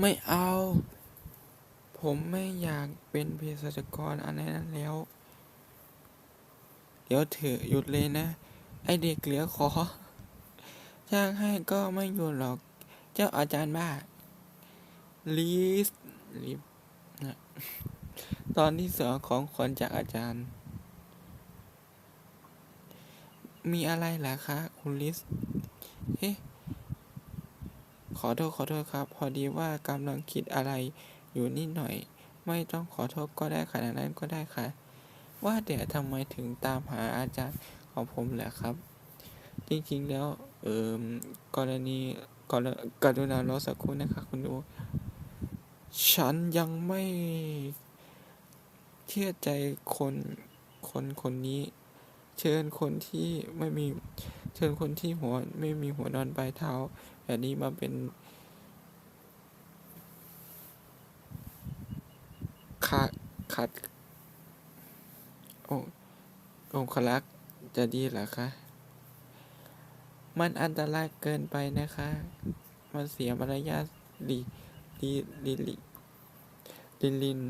ไม่เอา ผมไม่อยากเป็นเภสัชกรอะไรนั้นแล้ว เดี๋ยวเถอะหยุดเลยนะ ไอเด็กเหลือขอจ้างให้ก็ไม่หยุดหรอก เจ้าอาจารย์บ้าลีสลีฟนะตอนที่สองของขวัญจากอาจารย์ มีอะไรล่ะคะ คุณลิส เอ๊ะ ขอโทษขอโทษครับ พอดีว่ากำลังคิดอะไรอยู่นิดหน่อย ไม่ต้องขอโทษก็ได้ขนาดนั้นก็ได้ค่ะ ว่าแต่ทำไมถึงตามหาอาจารย์ของผมแหละครับ จริงๆแล้ว เอ่มกรณีกรกรุณารอสักครู่นะครับคุณดู ฉันยังไม่เชื่อใจคนคนคนนี้ เชิญคนที่ไม่มี เชิญคนที่หัวไม่มีหัวนอนปลายเท้าแบบนี้มาเป็นขาขัดโอ้องคลักษ์จะดีหรอคะ มันอันตรายเกินไปนะคะ มันเสียมารยาทดีดีดีลิลินลิน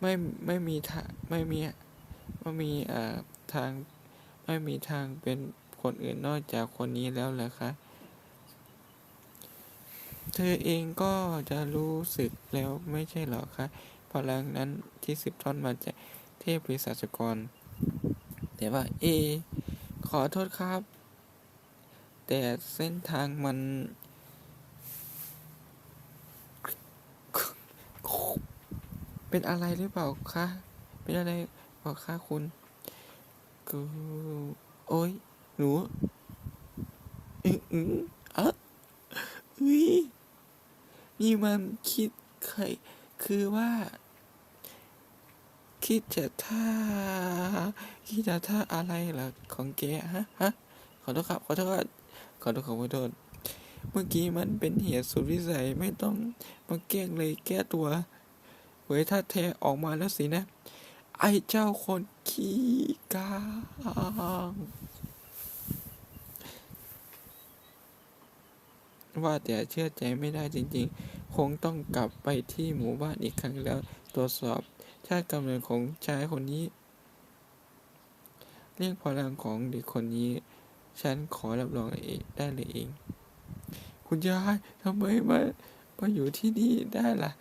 ไม่ไม่มีทางไม่มีไม่มีเอ่อทางไม่มีทางเป็น คนอื่นนอกจากคนนี้แล้วเหรอคะ เธอเองก็จะรู้สึกแล้วไม่ใช่เหรอคะพลังนั้นที่สืบทอดมาจากเทพวิสัชกร แต่ว่า เอ ขอโทษครับ แต่เส้นทางมันเป็นอะไรหรือเปล่าคะ เป็นอะไรเปล่าคะคุณกูโอ้ย หนูอืออืออะอุ้ยนี่มันคิดใครคือว่า คิดจะท่าคิดจะท่าอะไรล่ะของแกฮะฮะขอโทษครับขอโทษครับขอโทษขอโทษเมื่อกี้มันเป็นเหตุสุดวิสัยไม่ต้องมาแกล้งเลยแก้ตัวเว้ยถ้าแท้ออกมาแล้วสินะ ไอ้เจ้าคนขี้กาง ว่าแต่เชื่อใจไม่ได้จริงๆ คงต้องกลับไปที่หมู่บ้านอีกครั้งแล้ว ตรวจสอบชาติกำเนิดของชายคนนี้ เรียกพลังของเด็กคนนี้ ฉันขอรับรองเองได้เลยเอง คุณยายทำไมมามาอยู่ที่นี่ได้ล่ะ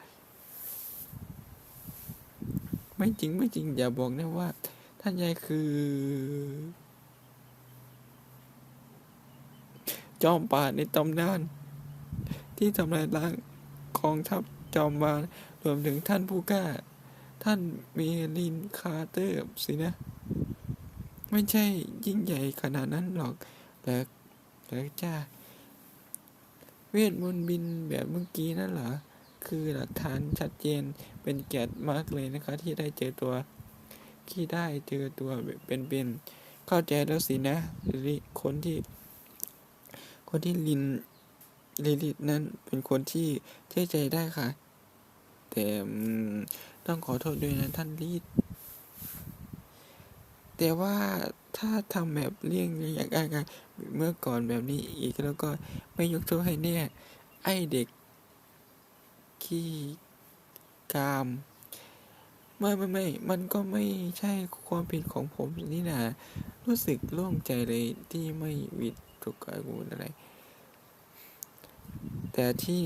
ไม่จริงไม่จริง อย่าบอกนะว่า ท่านยายคือจอมป่าในตำนาน ที่ทำลายล้างกองทัพจอมมารรวมถึงท่านผู้กล้า ท่านเมลินคาร์เตอร์สินะ ไม่ใช่ยิ่งใหญ่ขนาดนั้นหรอกแต่แต่จ้า เวทมนต์บินแบบเมื่อกี้นั่นเหรอ คือหลักฐานชัดเจนเป็นแกดมากเลยนะคะ ที่ได้เจอตัวที่ได้เจอตัวเป็นๆเข้าใจแล้วสินะคนที่ คนที่ลิน ลิลิตนั้นเป็นคนที่เชื่อใจได้ค่ะ แต่ต้องขอโทษด้วยนะท่านลีดแต่ว่าถ้าทำแบบเลี่ยงอย่างง่ายเมื่อก่อนแบบนี้อีกแล้วก็ไม่ยกโทษให้แน่ไอเด็กขี้กาม ไม่ไม่ไม่ มันก็ไม่ใช่ความผิดของผมนี่นะ รู้สึกโล่งใจเลยที่ไม่วิดถูกกากูลอะไร แต่ที่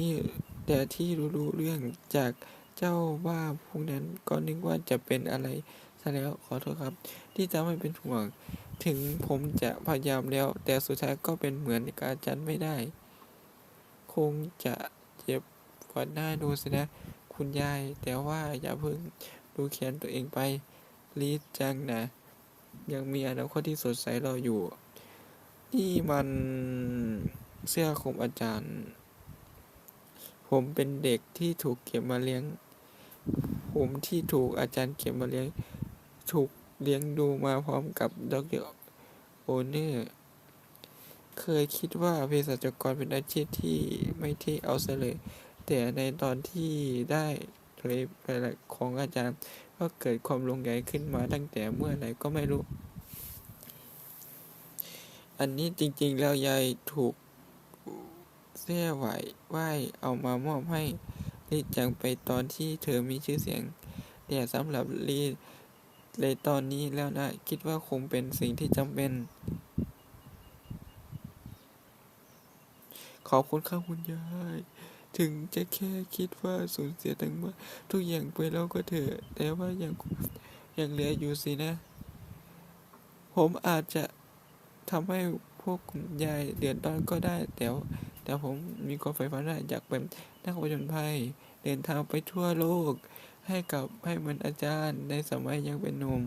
แต่ที่รู้เรื่องจากเจ้าว่าพวกนั้นก็นึกว่าจะเป็นอะไรซะแล้วขอโทษครับ ที่จะไม่เป็นห่วง ถึงผมจะพยายามแล้ว แต่สุดท้ายก็เป็นเหมือนกาจารย์ไม่ได้ คงจะเจ็บกว่าหน้าดูสินะ คุณยาย แต่ว่าอย่าเพิ่งดูแขนตัวเองไปรีดจังนะ ยังมีอนาคตที่สดใสรออยู่ นี่มันเสื้อคุมอาจารย์ ผมเป็นเด็กที่ถูกเก็บมาเลี้ยง ผมที่ถูกอาจารย์เก็บมาเลี้ยง ถูกเลี้ยงดูมาพร้อมกับดรโอเนอร์เคยคิดว่าเภสัชกรเป็นอาชีพที่ไม่ที่เอาซะเลย แต่ในตอนที่ได้เผยไปของอาจารย์ ก็เกิดความลงใหญ่ขึ้นมาตั้งแต่เมื่อไหร่ก็ไม่รู้ อันนี้จริงๆแล้วยายถูก แท้ไหวไหวเอามามอบให้ลีจังไปตอนที่เธอมีชื่อเสียง แต่สำหรับลีในตอนนี้แล้วนะ คิดว่าคงเป็นสิ่งที่จำเป็น ขอบคุณครับคุณยายถึงจะแค่คิดว่าสูญเสียทั้งหมดทุกอย่างไปแล้วก็เถอะ แต่ว่ายังยังเหลืออยู่สินะ ผมอาจจะทำให้พวกคุณยายเดือดร้อนก็ได้แต่ แต่ผมมีความใฝ่ฝันอยากเป็นนักผจญภัย เดินทางไปทั่วโลก ให้กับให้เหมือนอาจารย์ในสมัยยังเป็นหนุ่ม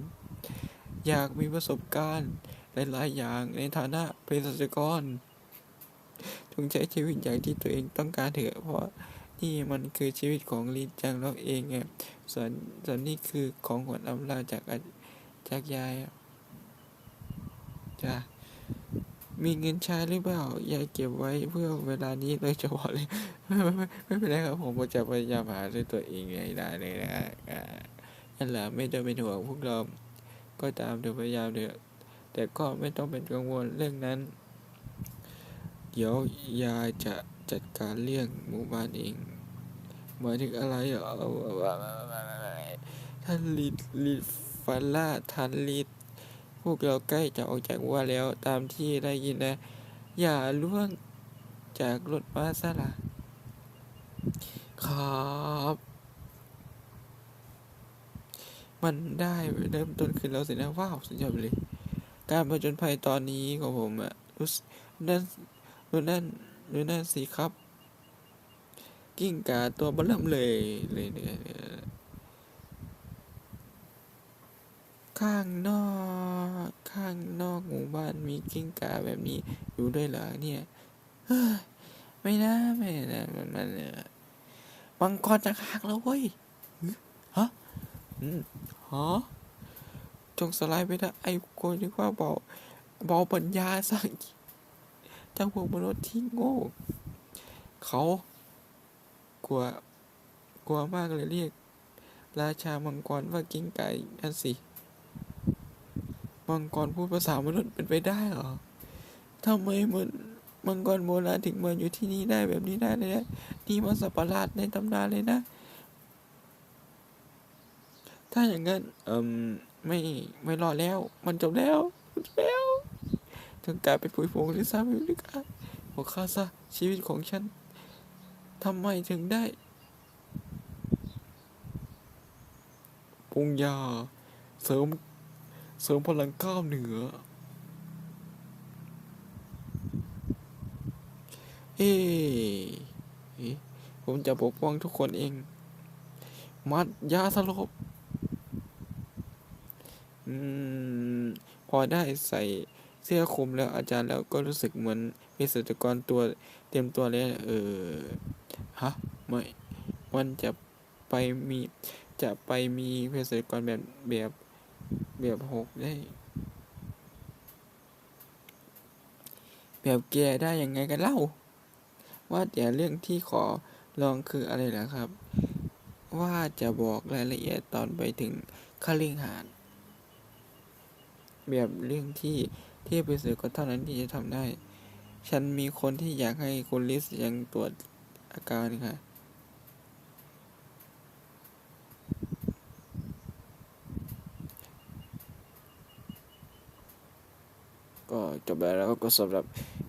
อยากมีประสบการณ์หลายๆอย่างในฐานะเภสัชกรจงใช้ชีวิตอย่างที่ตัวเองต้องการเถอะ เพราะนี่มันคือชีวิตของลินจังเราเองไงส่วนส่วนนี้คือของขวัญอำลาจากจากยายจ้ะ มีเงินใช้หรือเปล่ายายเก็บไว้เพื่อเวลานี้เลยจะบอกเลยไม่ไม่ไม่ไม่เป็นไรครับผมจะพยายามหาด้วยตัวเองให้ได้เลยนะอ่านั่นแหละไม่ต้องเป็นห่วงพวกเรา ก็ตามเถอะพยายามเถอะแต่ก็ไม่ต้องเป็นกังวลเรื่องนั้น เดี๋ยวยายจะจัดการเรื่องหมู่บ้านเองหมายถึงอะไรเหรอท่านลิดลิดฟันล่าท่านลิด พวกเราใกล้จะออกจากว่าแล้วตามที่ได้ยินนะอย่าล่วงจากรถมาซะละครับ มันได้เริ่มต้นขึ้นแล้วสินะ ว้าว สุดยอดไปเลย การผจญภัยตอนนี้ของผมอะรู้สนั่นดูนั่นดูนั่นสิครับ กิ้งก่าตัวเบลเริ่มเลยเลยเนี่ย ข้างนอก ข้างนอกหมู่บ้านมีกิ้งก่าแบบนี้อยู่ด้วยเหรอเนี่ยไม่นะไม่นะมันมันเนี่ยมังกรจะหักแล้วเว้ยฮะอืมฮะจงสลายไปนะไอ้คนที่ว่าเบาเบาปัญญาสักเจ้าพวกมนุษย์ที่โง่ เขากลัวกลัวมากเลยเรียก ราชามังกรว่ากิ้งไก่นั่นสิ มังกรพูดภาษามนุษย์เป็นไปได้เหรอทำไมมันมังกรโบราณถึงมาอยู่ที่นี่ได้แบบนี้ได้เลยนะนี่มันสัตว์ปหลาดในตำนานเลยนะ ถ้าอย่างนั้นเอืมไม่ไม่รอดแล้ว มันจบแล้วจบแล้วถึงกลายเป็นผุยผงหรือซ้ำหรือกันบอกข้าซะชีวิตของฉันทำไมถึงได้ปรุงยาเสริม เสริมพลังกล้ามเนื้อ เอ๊ะเอผมจะปกป้องทุกคนเอง มัดยาสลบ อืม พอได้ใส่เสื้อคลุมแล้วอาจารย์แล้วก็รู้สึกเหมือนเภสัชกรตัวเต็มตัวเลยเออ ฮะไม่มันจะไปมี จะไปมีเภสัชกรแบบแบบ แบบหกได้ แบบแกได้ยังไงกันเล่า ว่าแต่เรื่องที่ขอลองคืออะไรล่ะครับ ว่าจะบอกรายละเอียดตอนไปถึงคลิงหารแบบเรื่องที่ที่ไปสื่อก็เท่านั้นที่จะทำได้ ฉันมีคนที่อยากให้คุณลิสยังตรวจอาการค่ะ ก็จบแล้วแล้วก็สำหรับ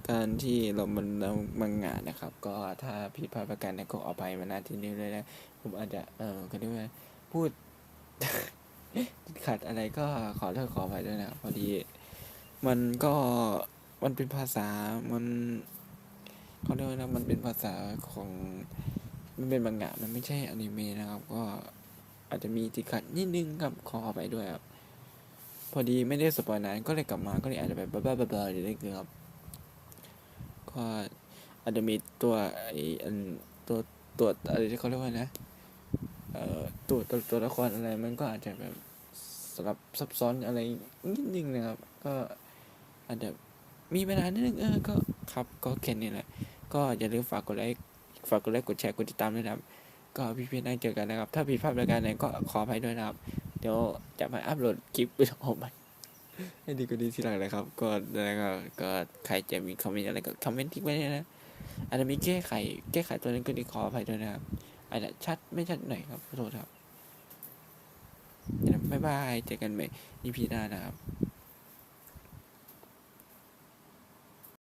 การที่เรามันเรามังงานนะครับ ก็ถ้าผิดพลาดประการใดก็ออภัยมาณที่นี้เลยนะผมอาจจะเออก็เรียกว่าพูดขัดอะไรก็ขอโทษขออภัยด้วยนะครับพอดี มันก็มันเป็นภาษามันเขาเรียกว่านะมันเป็นภาษาของมันเป็นมังงะมันไม่ใช่อนิเมะนะครับ ก็อาจจะมีติดขัดนิดนึงครับขออภัยด้วยครับ พอดีไม่ได้สปอยนานก็เลยกลับมาก็เลยอาจจะแบบบ้าๆบอๆอยู่นิดนึงครับก็อาจจะมีตัวไอ้อันตัวตัวอะไรที่เขาเรียกว่านะเอ่อตัวตัวตัวละครอะไรมันก็อาจจะแบบสลับซับซ้อนอะไรนิดนึงนะครับ ก็อาจจะมีเวลานิดนึงเออก็ครับก็แค่นี้แหละ ก็อย่าลืมฝากกดไลค์ฝากกดไลค์กดแชร์กดติดตามด้วยนะครับ ก็พี่เพี่ๆได้เจอกันนะครับ ถ้าผิดพลาดประการใดก็ขออภัยด้วยนะครับ ดี๋ยวจะมาอัพโหลดคลิปวิดีโอใหม่ให้ดีกว่านี้ทีหลังเลยครับ ก็แล้วก็ก็ใครจะมีคอมเมนต์อะไรก็คอมเมนต์ทิ้งไว้เลยนะอาจจะมีแก้ไข แก้ไขตัวนั้นก็ดีขออภัยด้วยนะครับอาจจะชัดไม่ชัดหน่อยครับขอโทษครับบ๊ายบายเจอกันใหม่ EP หน้านะครับ